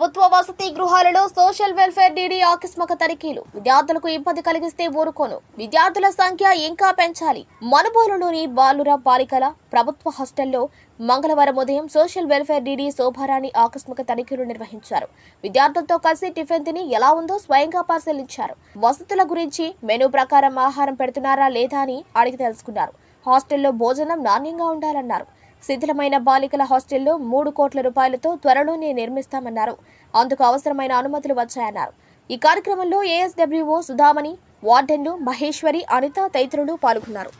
ప్రభుత్వ వసతి గృహాలలో social welfare DD ఆకస్మిక తనిఖీలు. విద్యార్థులకు ఇబ్బంది కలిగిస్తే ఊరుకోను. విద్యార్థుల సంఖ్య ఇంకా పెంచాలి. మనుబోలులోని బాలుర బాలికల ప్రభుత్వ హాస్టల్లో మంగళవారం ఉదయం సోషల్ వెల్ఫేర్ డీడీ శోభారాణి ఆకస్మిక తనిఖీలు నిర్వహించారు. విద్యార్థులతో కలిసి టిఫిన్ తిని ఎలా ఉందో స్వయంగా పరిశీలించారు. వసతుల గురించి మెనూ ప్రకారం ఆహారం పెడుతున్నారా లేదా అని అడిగి తెలుసుకున్నారు. హాస్టల్లో భోజనం నాణ్యంగా ఉండాలన్నారు. శిథిలమైన బాలికల హాస్టల్లో మూడు కోట్ల రూపాయలతో త్వరలోనే నిర్మిస్తామన్నారు. అందుకు అవసరమైన అనుమతులు వచ్చాయన్నారు. ఈ కార్యక్రమంలో ఏఎస్డబ్ల్యూఓ సుధామణి వార్డెన్లు మహేశ్వరి అనిత తదితరులు పాల్గొన్నారు.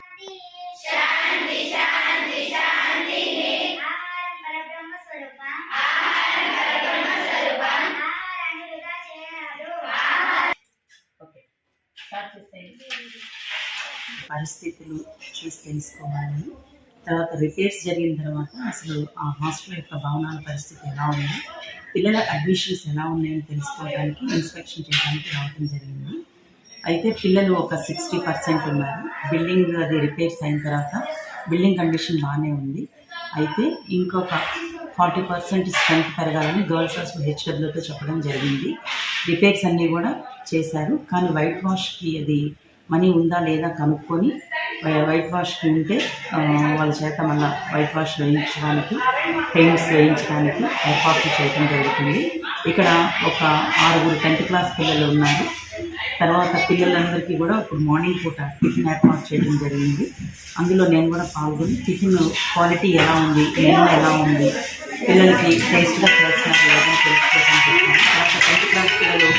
పరిస్థితులు చూసి తెలుసుకోవాలని తర్వాత రిపేర్స్ జరిగిన తర్వాత అసలు ఆ హాస్టల్ యొక్క భవనాల పరిస్థితి ఎలా ఉంది? పిల్లల అడ్మిషన్స్ ఎలా ఉన్నాయని తెలుసుకోవడానికి ఇన్స్పెక్షన్ చేయడానికి రావడం జరిగింది. అయితే పిల్లలు ఒక సిక్స్టీ పర్సెంట్ ఉన్నారు. బిల్డింగ్ అది రిపేర్స్ అయిన తర్వాత బిల్డింగ్ కండిషన్ బాగానే ఉంది. అయితే ఇంకొక ఫార్టీ పర్సెంట్ స్ట్రెంత్ పెరగాలని గర్ల్స్ హాస్టల్ హెచ్డబ్ల్యూతో చెప్పడం జరిగింది. రిపేర్స్ అన్నీ కూడా చేశారు. కానీ వైట్ వాష్కి అది మనీ ఉందా లేదా కనుక్కొని వైట్ వాష్ ఉంటే వాళ్ళ చేత మన వైట్ వాష్ వేయించడానికి పెయింట్స్ వేయించడానికి ఏర్పాట్లు చేయడం జరుగుతుంది. ఇక్కడ ఒక ఆరుగురు టెన్త్ క్లాస్ పిల్లలు ఉన్నారు. తర్వాత పిల్లలందరికీ కూడా ఇప్పుడు మార్నింగ్ పూట టిఫిన్ ఏర్పాటు చేయడం జరిగింది. అందులో నేను కూడా పాల్గొని టిఫిన్ క్వాలిటీ ఎలా ఉంది మెనూ ఎలా ఉంది పిల్లలకి టేస్ట్గా చేస్తున్నారు లేదని తెలుసుకోవడం జరిగింది. తర్వాత టెన్త్ క్లాస్ పిల్లలు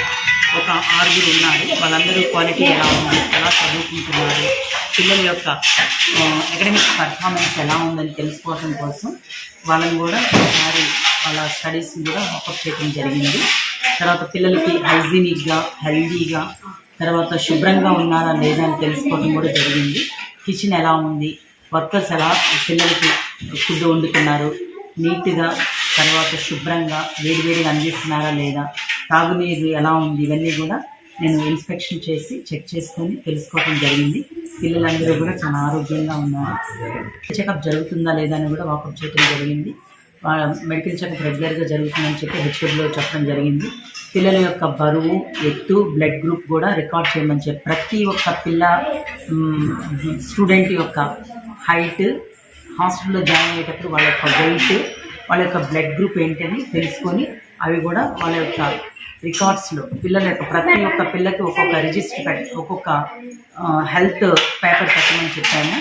ఒక ఆరుగురు ఉన్నారు. వాళ్ళందరూ క్వాలిటీ ఎలా ఉంది ఎలా చదువుకుంటున్నారు పిల్లల యొక్క అకాడమిక్ పర్ఫార్మెన్స్ ఎలా ఉందని తెలుసుకోవడం కోసం వాళ్ళని కూడా ఒకసారి వాళ్ళ స్టడీస్ని కూడా వాకప్ చేయడం జరిగింది. తర్వాత పిల్లలకి హైజీనిక్గా హెల్దీగా తర్వాత శుభ్రంగా ఉన్నారా లేదా అని తెలుసుకోవడం కూడా జరిగింది. కిచెన్ ఎలా ఉంది? వర్కర్స్ ఎలా పిల్లలకి ఫుడ్ వండుతున్నారు? నీట్గా తర్వాత శుభ్రంగా వేడివేడిగా అందిస్తున్నారా లేదా? తాగునీరు ఎలా ఉంది? ఇవన్నీ కూడా నేను ఇన్స్పెక్షన్ చేసి చెక్ చేసుకొని తెలుసుకోవడం జరిగింది. పిల్లలందరూ కూడా చాలా ఆరోగ్యంగా ఉన్నారు. చెకప్ జరుగుతుందా లేదా అని కూడా వాకప్ చేయడం జరిగింది. వాళ్ళ మెడికల్ చెకప్ రెగ్యులర్గా జరుగుతుందని చెప్పి హెచ్ఓడిలో చెప్పడం జరిగింది. పిల్లల యొక్క బరువు ఎత్తు బ్లడ్ గ్రూప్ కూడా రికార్డ్ చేయమని చెప్పి ప్రతి ఒక్క పిల్ల స్టూడెంట్ యొక్క హైట్ హాస్పిటల్లో జాయిన్ అయ్యేటప్పుడు వాళ్ళ యొక్క వెయిట్ వాళ్ళ యొక్క బ్లడ్ గ్రూప్ ఏంటని తెలుసుకొని అవి కూడా వాళ్ళ యొక్క రికార్డ్స్లో పిల్లల యొక్క ప్రతి ఒక్క పిల్లకి ఒక్కొక్క రిజిస్టర్ పెట్ ఒక్కొక్క హెల్త్ పేపర్ పెట్టమని చెప్పాము.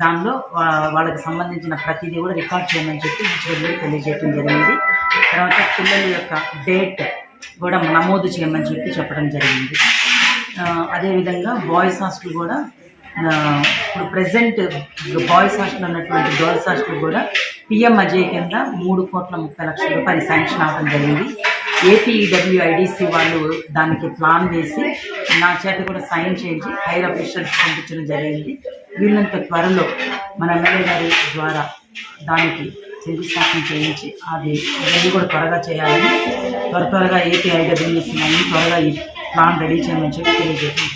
దానిలో వాళ్ళకి సంబంధించిన ప్రతిదీ కూడా రికార్డ్ చేయమని చెప్పి హెచ్ఓడి తెలియజేయడం జరిగింది. తర్వాత పిల్లల యొక్క డేట్ కూడా నమోదు చేయమని చెప్పి చెప్పడం జరిగింది. అదేవిధంగా బాయ్స్ హాస్టల్ కూడా ఇప్పుడు ప్రజెంట్ బాయ్స్ హాస్టల్ ఉన్నటువంటి గర్ల్స్ హాస్టల్ కూడా పిఎం అజయ్ కింద మూడు కోట్ల ముప్పై లక్షల రూపాయలు శాంక్షన్ అవ్వడం జరిగింది ఏపీఈడబ్ల్యూఐడిసి వాళ్ళు దానికి ప్లాన్ వేసి నా చేత కూడా సైన్ చేయించి హైర్ అఫీషియల్స్ పంపించడం జరిగింది. వీళ్ళంత త్వరలో మన ఎమ్మెల్యే గారి ద్వారా దానికి శంకుస్థాపన చేయించి అది ఇవన్నీ కూడా త్వరగా చేయాలని త్వర త్వరగా ఏపీ ఐడబ్ల్యూఎస్ త్వరగా ఈ ప్లాన్ రెడీ చేయమని చెప్పి తెలియజేస్తుంది